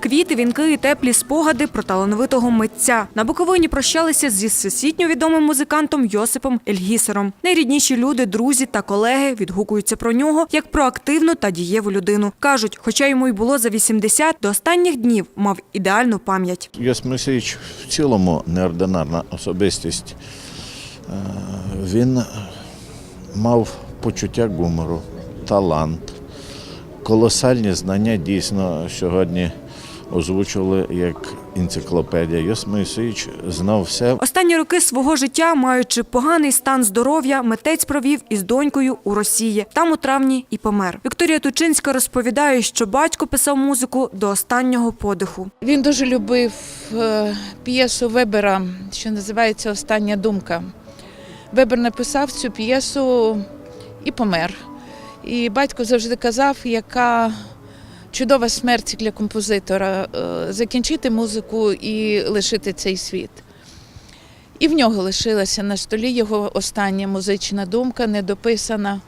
Квіти, вінки і теплі спогади про талановитого митця. На Буковині прощалися зі всесвітньо відомим музикантом Йосипом Ельгісером. Найрідніші люди, друзі та колеги відгукуються про нього як про активну та дієву людину. кажуть, хоча йому й було за 80, до останніх днів мав ідеальну пам'ять. Йосип Мойсеївич в цілому неординарна особистість. Е, Він мав почуття гумору, талант, колосальні знання дійсно сьогодні озвучували як енциклопедія. Йосип Мойсеївич знав все. Останні роки свого життя, маючи поганий стан здоров'я, митець провів із донькою у Росії. Там у травні і помер. Вікторія Тучинська розповідає, що батько писав музику до останнього подиху. Він дуже любив е, п'єсу Вебера, що називається Остання думка. Вебер написав цю п'єсу і помер. І батько завжди казав, яка чудова смерть для композитора е, закінчити музику і лишити цей світ. І в нього лишилася на столі його остання музична думка, недописана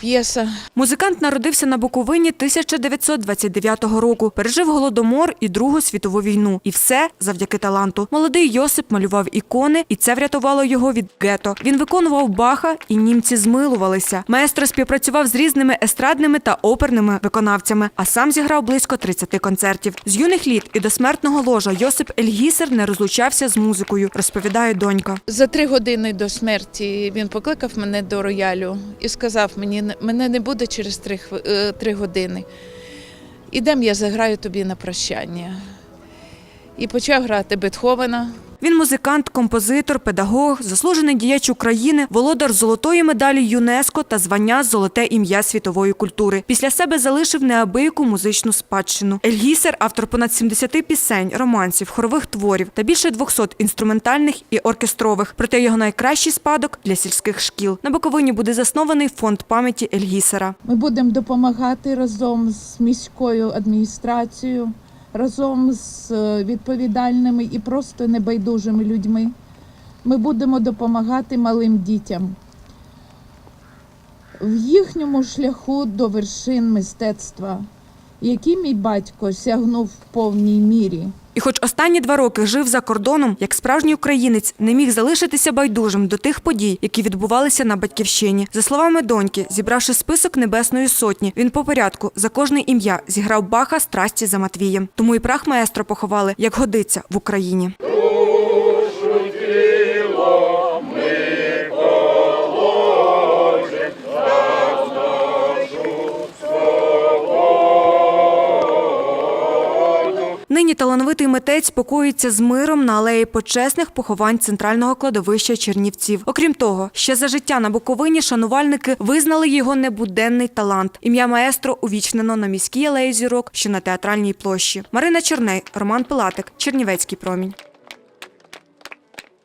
п'єса. Музикант народився на Буковині 1929 року. Пережив голодомор і Другу світову війну. І все завдяки таланту. Молодий Йосип малював ікони, і це врятувало його від гето. Він виконував Баха, і німці змилувалися. Маестро співпрацював з різними естрадними та оперними виконавцями, а сам зіграв близько 30 концертів. З юних літ і до смертного ложа Йосип Ельгісер не розлучався з музикою, розповідає донька. За три години до смерті він покликав мене до роялю і сказав мені, мене не буде через три, е, три години. Ідем, я заграю тобі на прощання. І почав грати Бетховена. Він музикант, композитор, педагог, заслужений діяч України, володар золотої медалі ЮНЕСКО та звання Золоте ім'я світової культури. Після себе залишив неабияку музичну спадщину. Ельгісер автор понад 70 пісень, романсів, хорових творів та більше 200 інструментальних і оркестрових. Проте його найкращий спадок для сільських шкіл. На Буковині буде заснований фонд пам'яті Ельгісера. Ми будемо допомагати разом з міською адміністрацією, разом з е, відповідальними і просто небайдужими людьми. Ми будемо допомагати малим дітям в їхньому шляху до вершин мистецтва, який мій батько сягнув в повній мірі. І хоч останні два роки жив за кордоном, як справжній українець не міг залишитися байдужим до тих подій, які відбувалися на батьківщині. За словами доньки, зібравши список небесної сотні, він по порядку за кожне ім'я зіграв Баха страсті за Матвієм. Тому і прах маестро поховали, як годиться в Україні. Нині талановитий митець спокоїться з миром на алеї почесних поховань центрального кладовища Чернівців. Окрім того, ще за життя на Буковині шанувальники визнали його небуденний талант. Ім'я маестро увічнено на міській алеї зірок, що на театральній площі. Марина Черней, Роман Пилатик, Чернівецький промінь.